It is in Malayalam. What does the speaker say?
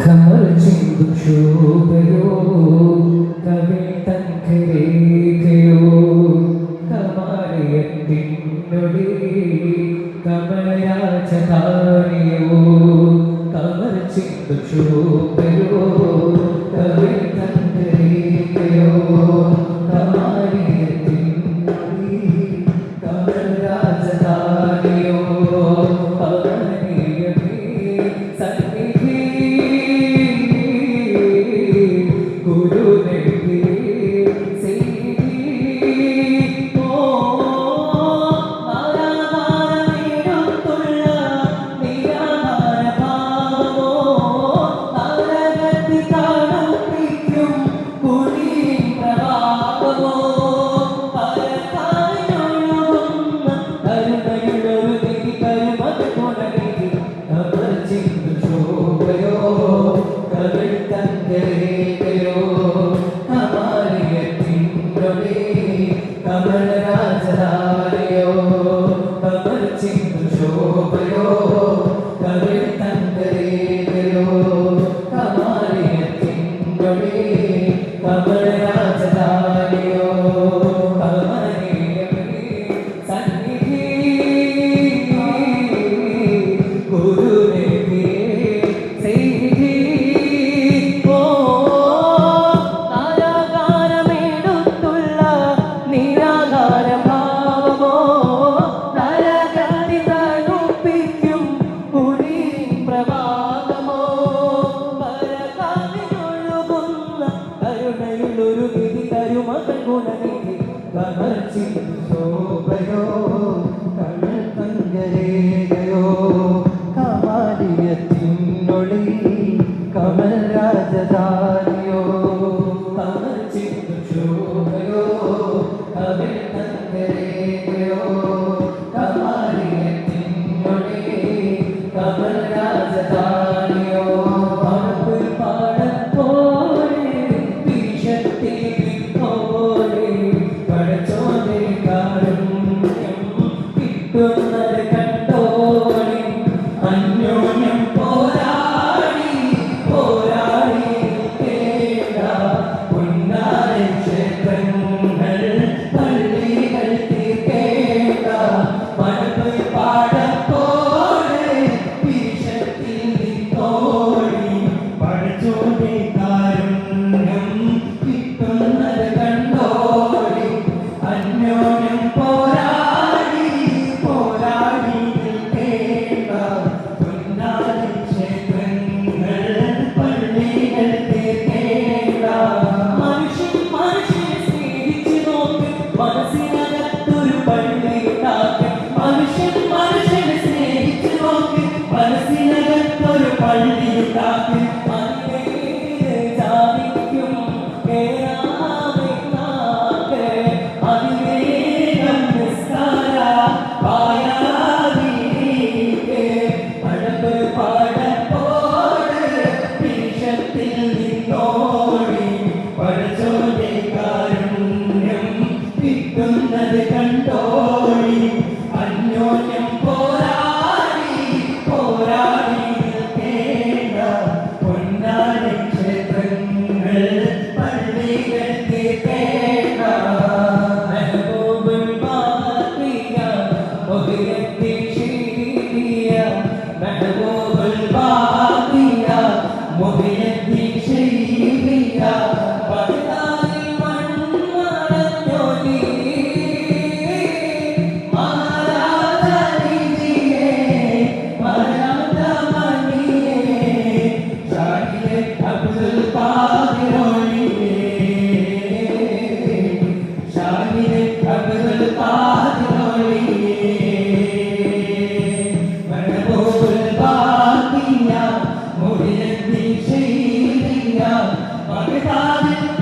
കമൽ ചെയ്തു ശോഭയോ കവിൾ തൻകരേഖയോ കമാലയത്തിനൊടി കമലരാജധാരിയോ കമൽ ചെയ്തു Amen. കവർച്ചിൽ ശോഭയോ കണ്ണൽ തങ്കരേഖയോ കമാലിയത്തിനൊളി കമൽ രാജധാനിയോ കവർച്ചിൽ ശോഭയോ കമൽ തങ്കരേഖയോ കമാലിയത്തിനൊളി കമൽ മനസ്സിനകത്തൊരു പള്ളി ഉണ്ടാക്കി. മനുഷ്യൻ മനുഷ്യനെ സ്നേഹിച്ചു നോക്കി. മനസ്സിനകത്തൊരു പള്ളി ഉണ്ടാക്കി. പാടപ്പോട് പിശത്തിൽ നിന്നോടി. പഠിച്ചോണ്ടേക്കാം de ചെയ്തില്ല മകതാവിൻ